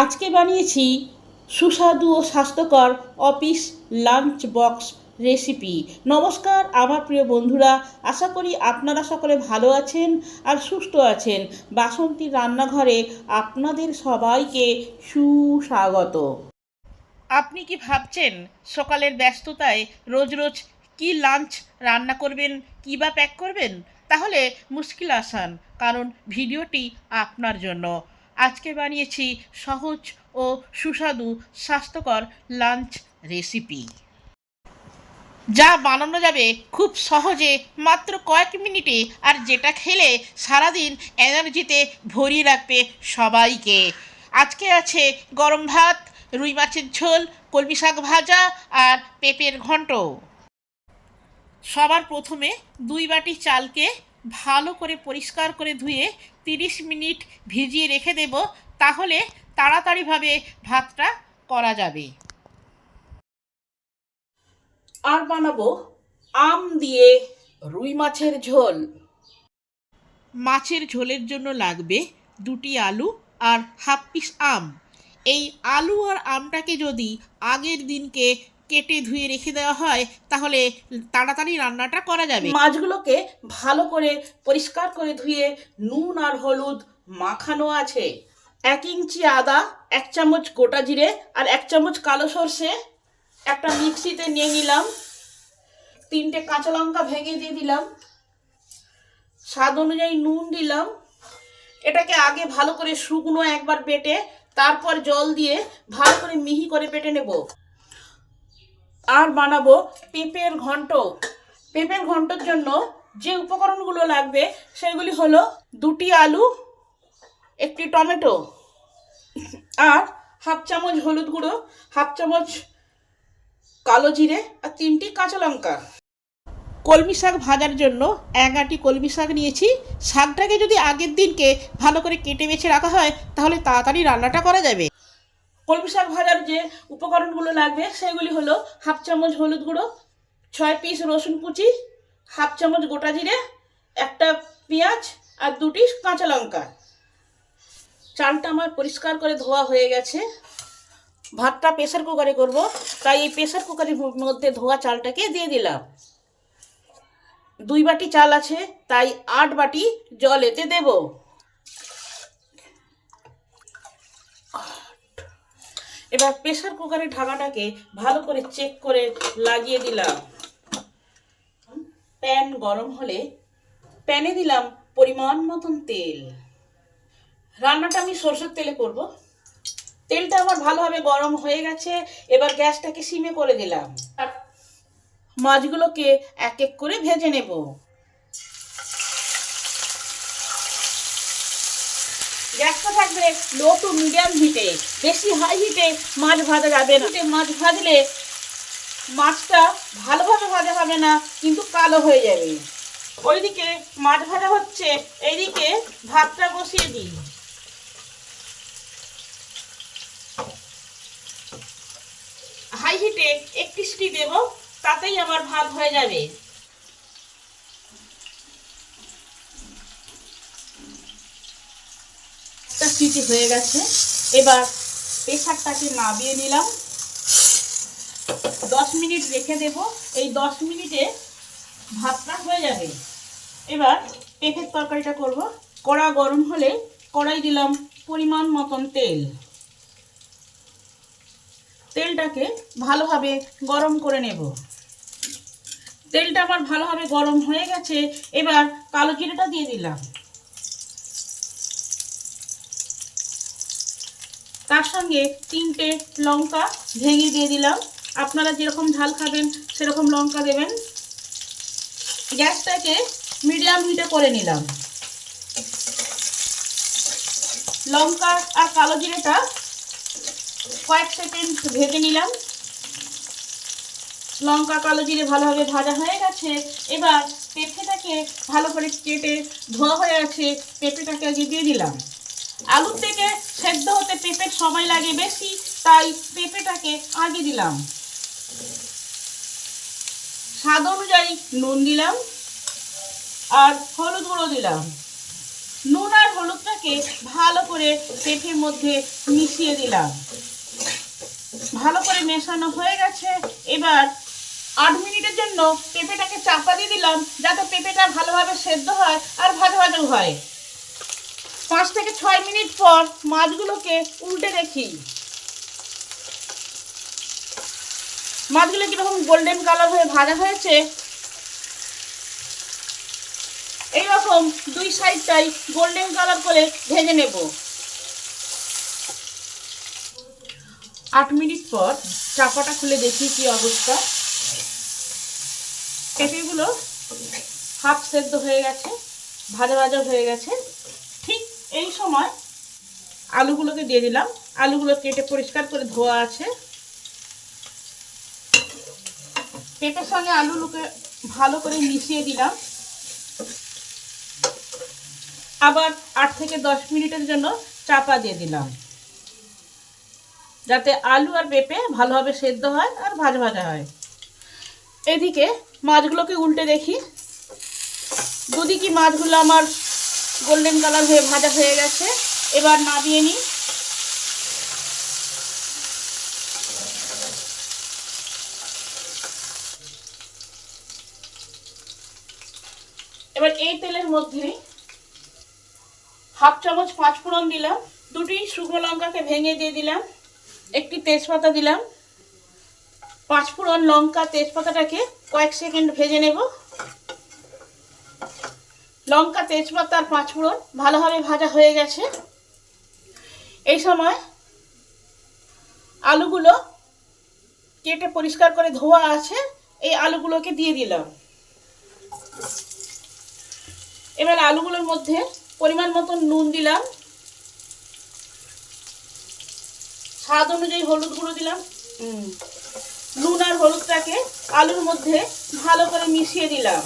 আজকে বানিয়েছি সুস্বাদু ও স্বাস্থ্যকর অফিস লাঞ্চ বক্স রেসিপি। নমস্কার, আমার প্রিয় বন্ধুরা, আশা করি আপনারা সকলে ভালো আছেন আর সুস্থ আছেন। বাসন্তী রান্নাঘরে আপনাদের সবাইকে সুস্বাগত। আপনি কি ভাবছেন সকালের ব্যস্ততায় রোজ রোজ কি লাঞ্চ রান্না করবেন, কী বা প্যাক করবেন? তাহলে মুশকিল আসান, কারণ ভিডিওটি আপনার জন্য। আজকে বানিয়েছি সহজ ও সুস্বাদু স্বাস্থ্যকর লাঞ্চ রেসিপি। যা বানানো যাবে খুব সহজে মাত্র কয়েক মিনিটে আর যেটা খেলে সারাদিন এনার্জিতে ভরিয়ে রাখবে সবাইকে। আজকে আছে গরম ভাত, রুই মাছের ঝোল, কলমি শাক ভাজা আর পেঁপের ঘন্ট। সবার প্রথমে দুই বাটি চালকে ভালো করে পরিষ্কার করে ধুয়ে তিরিশ মিনিট ভিজিয়ে রেখে দেব তাহলে তাড়াতাড়িভাবে ভাতটা করা যাবে। আর বানাবো আম দিয়ে রুই মাছের ঝোল। মাছের ঝোলের জন্য লাগবে দুটি আলু আর হাফ পিস আম। এই আলু আর আমটাকে যদি আগের দিনকে কেটে ধুয়ে রেখে দেওয়া হয়, তাহলে তাড়াতাড়ি রান্নাটা করা যাবে। মাছগুলোকে ভালো করে পরিষ্কার করে ধুয়ে নুন আর হলুদ মাখানো আছে। এক ইঞ্চি আদা, এক চামচ গোটা জিরে আর এক চামচ কালো সর্ষে একটা মিক্সিতে নিয়ে নিলাম। তিনটে কাঁচা লঙ্কা ভেঙে দিয়ে দিলাম। স্বাদ অনুযায়ী নুন দিলাম। এটাকে আগে ভালো করে শুকনো একবার বেটে, তারপর জল দিয়ে ভালো করে মিহি করে বেটে নেব। আর বানাবো পেঁপের ঘন্ট। পেঁপের ঘন্টর জন্য যে উপকরণগুলো লাগবে, সেগুলি হলো দুটি আলু, একটি টমেটো আর হাফ চামচ হলুদ গুঁড়ো, হাফ চামচ কালো জিরে আর তিনটি কাঁচা লঙ্কা। কলমি শাক ভাজার জন্য এক আটি কলমি শাক নিয়েছি। শাকটাকে যদি আগের দিনকে ভালো করে কেটে বেছে রাখা হয়, তাহলে তাড়াতাড়ি রান্নাটা করা যাবে। কলমি শাক ভাজার যে উপকরণগুলো লাগবে, সেগুলি হলো হাফ চামচ হলুদ গুঁড়ো, ছয় পিস রসুন কুচি, হাফ চামচ গোটা জিরে, একটা পেঁয়াজ আর দুটি কাঁচা লঙ্কা। চালটা আমার পরিষ্কার করে ধোয়া হয়ে গেছে। ভাতটা প্রেসার কুকারে করব, তাই এই প্রেশার কুকারের মধ্যে ধোয়া চালটাকে দিয়ে দিলাম। দুই বাটি চাল আছে, তাই আট বাটি জল এতে দেব। এবার প্রেশার কুকারের ঢাকাটাকে ভালো করে চেক করে লাগিয়ে দিলাম। প্যান গরম হলে প্যানে দিলাম পরিমাণ মতন তেল। রান্নাটা আমি সরষের তেলে করব। তেলটা আমার ভালোভাবে গরম হয়ে গেছে, এবার গ্যাসটাকে সিমে করে দিলাম। মাছগুলোকে এক এক করে ভেজে নেব। গ্যাসটা থাকবে লো টু মিডিয়াম হিটে বেশি হাই হিটে মাছ ভাজা যাবে না। মাছ ভাজলে মাছটা ভালোভাবে ভাজা হবে না, কিন্তু কালো হয়ে যাবে। ওইদিকে মাছ ভাজা হচ্ছে, এইদিকে ভাতটা বসিয়ে দিই। হাই হিটে একটি সিটি দেব, তাতেই আমার ভাত হয়ে যাবে। সিটি হয়ে গেছে। এবার প্রেশারটাকে নাবিয়ে নিলাম। দশ মিনিট রেখে দেব। এই দশ মিনিটে ভাতটা হয়ে যাবে। এবার পেঁপের তরকারিটা করব। কড়া গরম হলে কড়াই দিলাম পরিমাণ মতন তেল। তেলটাকে ভালোভাবে গরম করে নেব। তেলটা আমার ভালোভাবে গরম হয়ে গেছে। এবার কালো জিরেটা দিয়ে দিলাম। তার সঙ্গে তিনটে লঙ্কা ভেঙে দিয়ে দিলাম। আপনারা যেরকম ঝাল খাবেন, সেরকম লঙ্কা দেবেন। গ্যাসটাকে মিডিয়াম হিটে করে নিলাম। লঙ্কা আর কালো জিরেটা কয়েক সেকেন্ড ভেজে নিলাম। লঙ্কা, কালো জিরে ভালোভাবে ভাজা হয়ে গেছে। এবার পেঁপেটাকে ভালো করে কেটে ধোয়া হয়ে আছে, পেঁপেটাকে আগে দিয়ে দিলাম। আলুর থেকে সেদ্ধ হতে পেঁপের সময় লাগে বেশি, তাই পেঁপেটাকে আগে দিলাম। স্বাদ অনুযায়ী নুন দিলাম আর হলুদ গুঁড়ো দিলাম। নুন আর হলুদটাকে ভালো করে পেঁপের মধ্যে মিশিয়ে দিলাম। ভালো করে মেশানো হয়ে গেছে। এবার আট মিনিটের জন্য পেঁপেটাকে চাপা দিয়ে দিলাম, যাতে পেঁপেটা ভালোভাবে সেদ্ধ হয় আর ভাজা ভাজাও হয়। পাঁচ থেকে ছয় মিনিট পর মাছগুলোকে উল্টে দেখি। মাছগুলো কীরকম গোল্ডেন কালার হয়ে ভাজা হয়েছে, এইরকম দুই সাইডটাই গোল্ডেন কালার করে ভেজে নেব। আট মিনিট পর চাপাটা খুলে দেখি কি অবস্থা। পেঁপেগুলো হাফ সেদ্ধ হয়ে গেছে, ভাজা ভাজা হয়ে গেছে। এই সময় আলুগুলোকে দিয়ে দিলাম। আলুগুলো কেটে পরিষ্কার করে ধোয়া আছে। পেঁপের সঙ্গে আলুগুলোকে ভালো করে মিশিয়ে দিলাম। আবার আট থেকে দশ মিনিটের জন্য চাপা দিয়ে দিলাম। যাতে আলু আর পেঁপে ভালোভাবে সেদ্ধ হয় আর ভাজা ভাজা হয়। এদিকে মাছগুলোকে উল্টে দেখি। দুদিকে মাছগুলো আমার গোল্ডেন কালার হয়ে ভাজা হয়ে গেছে। এবার নামিয়ে নিই। এবার এই তেলের মধ্যে হাফ চামচ পাঁচ ফোড়ন দিলাম, দুটি শুকনো লঙ্কাকে ভেঙে দিয়ে দিলাম, একটি তেজপাতা দিলাম। পাঁচ ফোড়ন লঙ্কা তেজপাতাটাকে কয়েক সেকেন্ড ভেজে নেব। লঙ্কা, তেজপাতা আর পাঁচ ফোড়ন ভালোভাবে ভাজা হয়ে গেছে। এই সময় আলুগুলো কেটে পরিষ্কার করে ধোয়া আছে, এই আলুগুলোকে দিয়ে দিলাম। এবার আলুগুলোর মধ্যে পরিমাণ মতন নুন দিলাম। স্বাদ অনুযায়ী হলুদ গুঁড়ো দিলাম। নুন আর হলুদটাকে আলুর মধ্যে ভালো করে মিশিয়ে দিলাম।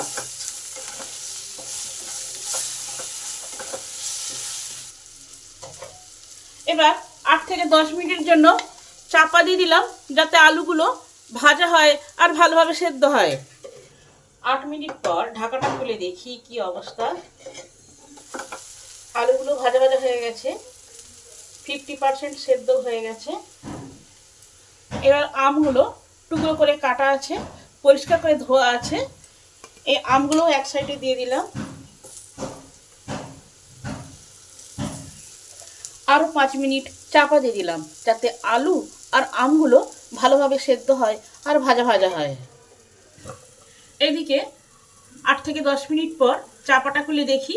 এবার আট থেকে দশ মিনিটের জন্য চাপা দিয়ে দিলাম যাতে আলুগুলো ভাজা হয় আর ভালোভাবে সেদ্ধ হয়। আট মিনিট পর ঢাকাটা খুলে দেখি কি অবস্থা। আলুগুলো ভাজা ভাজা হয়ে গেছে। ফিফটি পার্সেন্ট সেদ্ধ হয়ে গেছে। এবার আমগুলো টুকরো করে কাটা আছে, পরিষ্কার করে ধোয়া আছে। এই আমগুলো এক সাইডে দিয়ে দিলাম। আরও পাঁচ মিনিট চাপা দিয়ে দিলাম, যাতে আলু আর আমগুলো ভালোভাবে সেদ্ধ হয় আর ভাজা ভাজা হয়। এদিকে আট থেকে দশ মিনিট পর চাপাটা খুলে দেখি।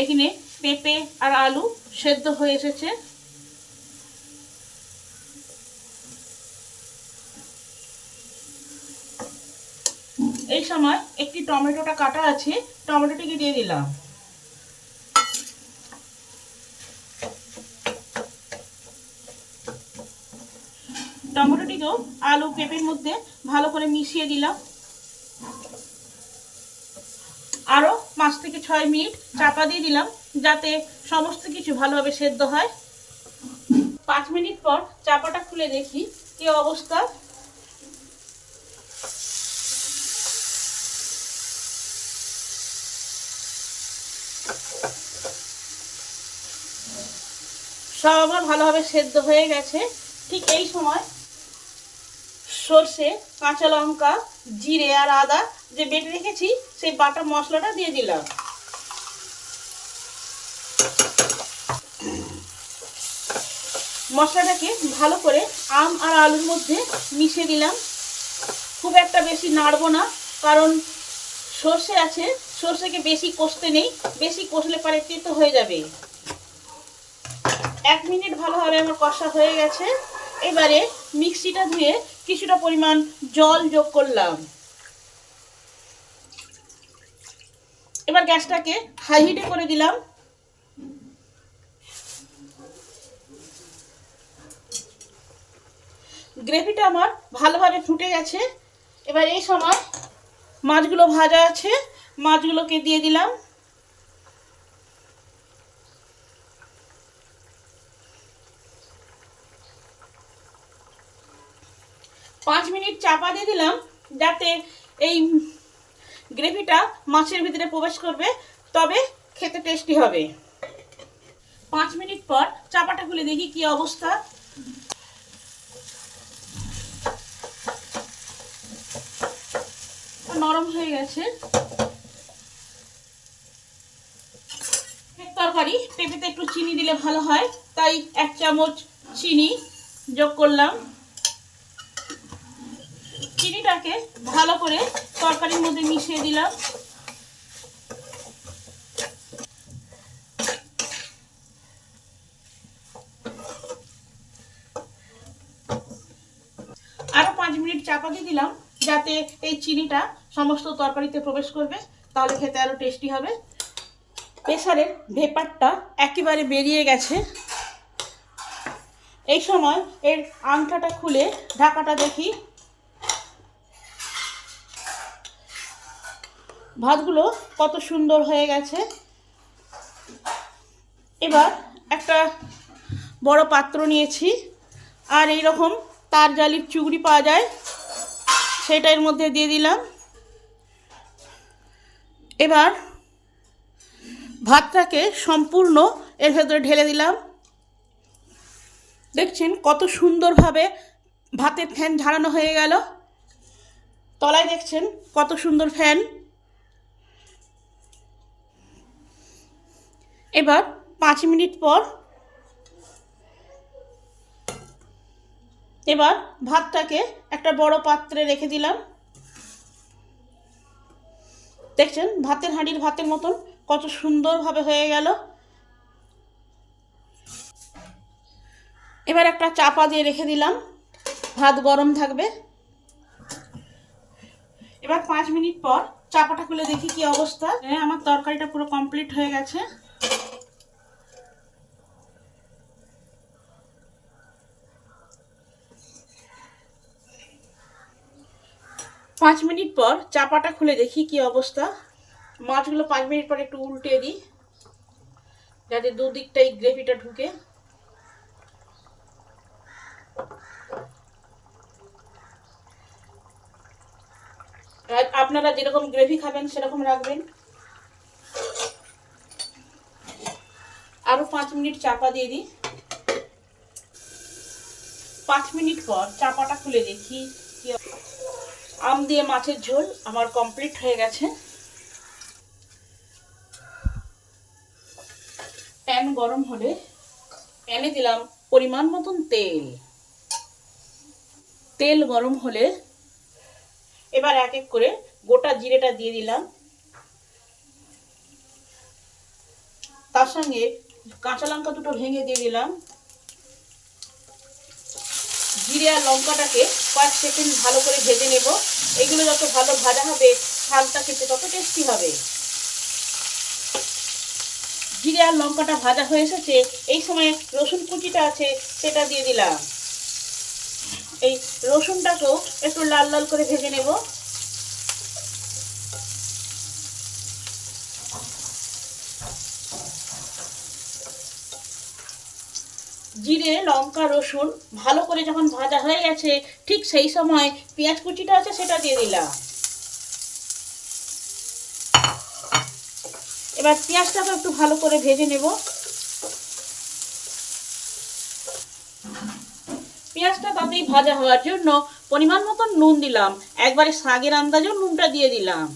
এখানে পেঁপে আর আলু সেদ্ধ হয়ে এসেছে। সময় একটি টমেটোটা কাটা আছে, টমেটোটিকে দিয়ে দিলাম। টমেটোটিকেও আলু পেঁপের মধ্যে ভালো করে মিশিয়ে দিলাম। আরও পাঁচ থেকে ছয় মিনিট চাপা দিয়ে দিলাম, যাতে সমস্ত কিছু ভালোভাবে সেদ্ধ হয়। পাঁচ মিনিট পর চাপাটা খুলে দেখি, কি অবস্থা? সব আমার ভালোভাবে সেদ্ধ হয়ে গেছে। ঠিক এই সময় সর্ষে, কাঁচা লঙ্কা, জিরে আর আদা যে বেটে রেখেছি, সেই বাটা মশলাটা দিয়ে দিলাম। মশলাটাকে ভালো করে আম আর আলুর মধ্যে মিশিয়ে দিলাম। খুব একটা বেশি নাড়বো না, কারণ সর্ষে আছে, সর্ষেকে বেশি কষতে নেই, বেশি কষলে পারে তেতো হয়ে যাবে। এক মিনিট ভালোভাবে আমার কষা হয়ে গেছে। এবারে মিক্সিটা ধুয়ে কিছুটা পরিমাণ জল যোগ করলাম। এবার গ্যাসটাকে হাই হিটে করে দিলাম। গ্রেভিটা আমার ভালোভাবে ফুটে গেছে। এবার এই সময় মাছগুলো ভাজা আছে, মাছগুলোকে দিয়ে দিলাম। চাপা দিয়ে দিলাম যাতে এই গ্রেভিটা মাছের ভিতরে প্রবেশ করবে, তবে খেতে টেস্টি হবে। পাঁচ মিনিট পর চাপাটা খুলে দেখি কি অবস্থা। নরম হয়ে গেছে। তরকারি পেঁপেতে একটু চিনি দিলে ভালো হয়, তাই এক চামচ চিনি যোগ করলাম। চিনিটাকে ভালো করে তরকারির মধ্যে মিশিয়ে দিলাম। আরও পাঁচ মিনিট চাপা দিয়ে দিলাম, যাতে এই চিনিটা সমস্ত তরকারিতে প্রবেশ করবে, তাহলে খেতে আরও টেস্টি হবে। প্রেসারের ভেপারটা একেবারে বেরিয়ে গেছে। এই সময় এর আংটাটা খুলে ঢাকাটা দেখি ভাতগুলো কত সুন্দর হয়ে গেছে। এবার একটা বড় পাত্র নিয়েছি, আর এই রকম তার জালির চুগড়ি পাওয়া যায়, সেটা এর মধ্যে দিয়ে দিলাম। এবার ভাতটাকে সম্পূর্ণ এর ভেতরে ঢেলে দিলাম। দেখছেন কত সুন্দরভাবে ভাতের ফ্যান ঝাড়ানো হয়ে গেল। তলায় দেখছেন কত সুন্দর ফ্যান। এবার পাঁচ মিনিট পর এবার ভাতটাকে একটা বড় পাত্রে রেখে দিলাম। দেখছেন, ভাতের হাঁড়ির ভাতের মতন কত সুন্দরভাবে হয়ে গেল। এবার একটা চাপা দিয়ে রেখে দিলাম। ভাত গরম থাকবে। এবার পাঁচ মিনিট পর চাপাটা খুলে দেখি কি অবস্থা। হ্যাঁ আমার তরকারিটা পুরো কমপ্লিট হয়ে গেছে। পাঁচ মিনিট পর চাপাটা খুলে দেখি কি অবস্থা। মাছগুলো পাঁচ মিনিট পর একটু উল্টে দিই, যাতে দুদিকটাই গ্রেভিটা ঢুকে। আপনারা যেরকম গ্রেভি খাবেন, সেরকম রাখবেন। আরও পাঁচ মিনিট চাপা দিয়ে দিই। পাঁচ মিনিট পর চাপাটা খুলে দেখি আম দিয়ে মাছের ঝোল আমার কমপ্লিট হয়ে গেছে। প্যান গরম হলে প্যানে দিলাম পরিমাণ মতন তেল। তেল গরম হলে এবার এক এক করে গোটা জিরেটা দিয়ে দিলাম। তার সঙ্গে কাঁচা লঙ্কা দুটো ভেঙে দিয়ে দিলাম। জিরে আর লঙ্কাটাকে কয়েক সেকেন্ড ভালো করে ভেজে নেব। এগুলো যত ভালো ভাজা হবে শালটা খেতে তত টেস্টি হবে। জিরে আর লঙ্কাটা ভাজা হয়ে এসেছে, এই সময় রসুন কুচিটা আছে, সেটা দিয়ে দিলাম। এই রসুনটাকেও একটু লাল লাল করে ভেজে নেব। জিরে, লঙ্কা, রসুন ভালো করে যখন ভাজা হয়ে গেছে, ঠিক সেই সময় পেঁয়াজ কুচিটা আছে সেটা দিয়ে দিলাম। এবার পেঁয়াজটাকে একটু ভালো করে ভেজে নেব। পেঁয়াজটা তাতেই ভাজা হওয়ার জন্য পরিমাণ মতন নুন দিলাম। একবারে শাকের আন্দাজেও নুনটা দিয়ে দিলাম।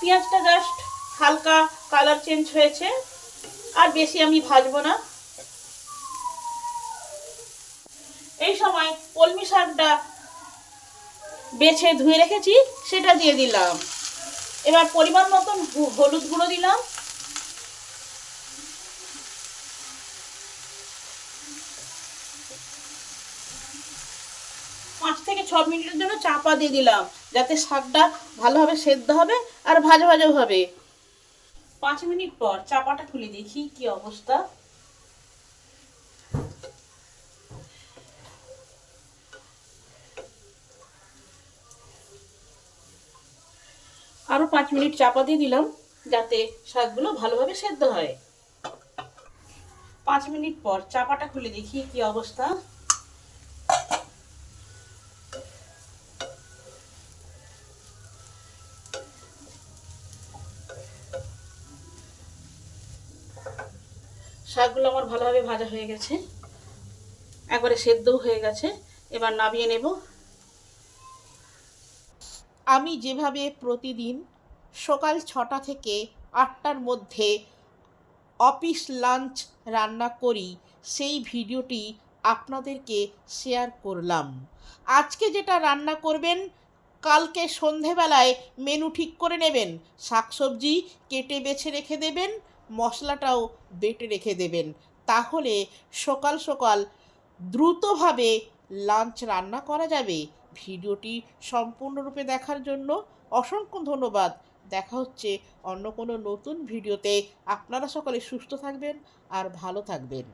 পেঁয়াজটা জাস্ট হালকা কালার চেঞ্জ হয়েছে। আর বেশি আমি ভাজবো না। এই সময় কলমি শাকটা বেছে ধুয়ে রেখেছি, সেটা দিয়ে দিলাম। এবার পরিমাণ মতন হলুদ গুঁড়ো দিলাম। পাঁচ থেকে ছ মিনিটের জন্য চাপা দিয়ে দিলাম, যাতে শাকটা ভালোভাবে সেদ্ধ হবে আর ভাজা ভাজা হবে। পাঁচ মিনিট পর চাপাটা খুলে দেখি কি অবস্থা। আরও পাঁচ মিনিট চাপা দিয়ে দিলাম, যাতে শাকগুলো ভালোভাবে সেদ্ধ হয়। পাঁচ মিনিট পর চাপাটা খুলে দেখি কি অবস্থা। শাকগুলো আমার ভালোভাবে ভাজা হয়ে গেছে। একবারে সেদ্ধও হয়ে গেছে। এবার নামিয়ে নেব। আমি যেভাবে প্রতিদিন সকাল ছটা থেকে আটটার মধ্যে অফিস লাঞ্চ রান্না করি, সেই ভিডিওটি আপনাদেরকে শেয়ার করলাম। আজকে যেটা রান্না করবেন, কালকে সন্ধেবেলায় মেনু ঠিক করে নেবেন, শাকসবজি কেটে বেছে রেখে দেবেন মশলাটাও বেটে রেখে দেবেন। তাহলে সকাল সকাল দ্রুতভাবে লাঞ্চ রান্না করা যাবে। ভিডিওটি সম্পূর্ণরূপে দেখার জন্য অসংখ্য ধন্যবাদ। দেখা হচ্ছে অন্য কোনো নতুন ভিডিওতে। আপনারা সকলে সুস্থ থাকবেন আর ভালো থাকবেন।